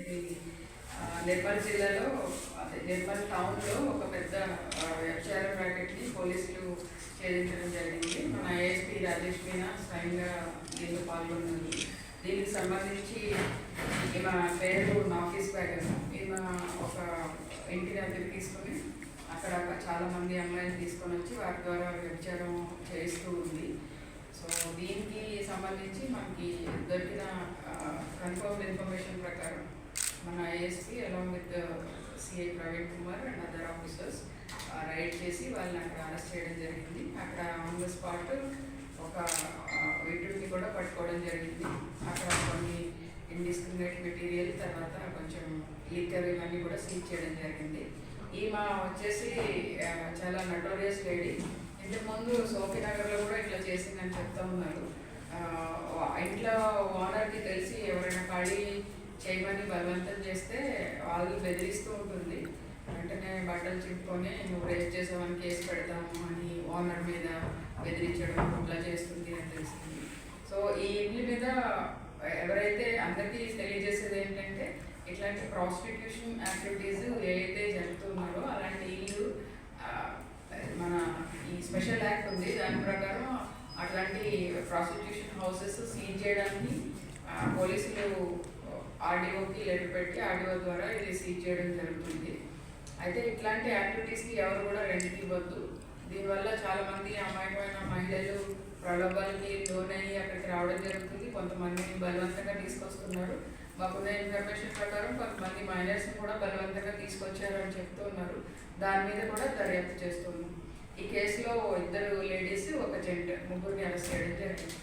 ఇది నిర్మల్ జిల్లాలో అదే నిర్మల్ టౌన్లో ఒక పెద్ద వ్యభిచార ర్యాకెట్ని పోలీసులు ఛేదించడం జరిగింది. మన ఏఎస్పీ రాజేష్ మీనా స్వయంగా దీనిలో పాల్గొన్నారు. దీనికి సంబంధించి ఈమె పేరు నాఫీస్ బ్యాగర్. ఈమె ఒక ఇంటి దగ్గర తీసుకొని అక్కడ చాలామంది అమ్మాయిలు తీసుకొని వచ్చి వారి ద్వారా వ్యభిచారం చేస్తూ ఉంది. సో దీనికి సంబంధించి మనకి దొరికిన కన్ఫర్మ్డ్ ఇన్ఫర్మేషన్ ప్రకారం మన ISP along with CI Praveen Kumar and other officers raid చేసి వాళ్ళని అక్కడ అరెస్ట్ చేయడం జరిగింది. అక్కడ ఆన్ ద స్పాట్ ఒక uh, వీటిని కూడా పట్టుకోవడం జరిగింది. అక్కడ కొన్ని ఇండిస్క్రిమినేట్ మెటీరియల్ తర్వాత కొంచెం లిక్కర్ ఇవన్నీ కూడా సీజ్ చేయడం జరిగింది. ఈమె వచ్చేసి చాలా నటోరియస్ లేడీ ఇంతకుముందు సోఫీనగర్లో కూడా ఇట్లా చేసిందని చెప్తా ఉన్నారు. ఇంట్లో ఓనర్కి తెలిసి ఎవరైనా ఖాళీ చేయమని బలవంతం చేస్తే వాళ్ళు బెదిరిస్తూ ఉంటుంది. వెంటనే బట్టలు చింపుకొని నువ్వు రేప్ చేసావని కేసు పెడతాము అని ఓనర్ మీద బెదిరించడం అట్లా చేస్తుంది అని తెలిసింది సో ఈ ఇంటి మీద ఎవరైతే అందరికీ తెలియజేసేది ఏంటంటే ఇట్లాంటి ప్రాస్టిట్యూషన్ యాక్టివిటీస్ ఏవైతే జరుగుతున్నారో అలాంటి ఇల్లు మన ఈ స్పెషల్ యాక్ట్ ఉంది. దాని ప్రకారం అట్లాంటి ప్రాస్టిట్యూషన్ హౌసెస్ సీజ్ చేయడానికి పోలీసులు ఆర్డీఓకి లెటర్ పెట్టి ఆర్డీఓ ద్వారా ఇది సీజ్ చేయడం జరుగుతుంది. అయితే ఇట్లాంటి యాక్టివిటీస్కి ఎవరు కూడా రెంట్కి ఇవ్వద్దు. దీనివల్ల చాలామంది అమాయకమైన మహిళలు ప్రలోభాలకి లోనయ్యి అక్కడికి రావడం జరుగుతుంది. కొంతమందిని బలవంతంగా తీసుకొస్తున్నారు. మాకున్న ఇన్ఫర్మేషన్ ప్రకారం కొంతమంది మైనర్స్ని కూడా బలవంతంగా తీసుకొచ్చారు అని చెప్తూ ఉన్నారు. దాని మీద కూడా దర్యాప్తు చేస్తున్నాం. ఈ కేసులో ఇద్దరు లేడీస్ ఒక జెంట్ ముగ్గురిని అరెస్ట్ చేయడం జరిగింది.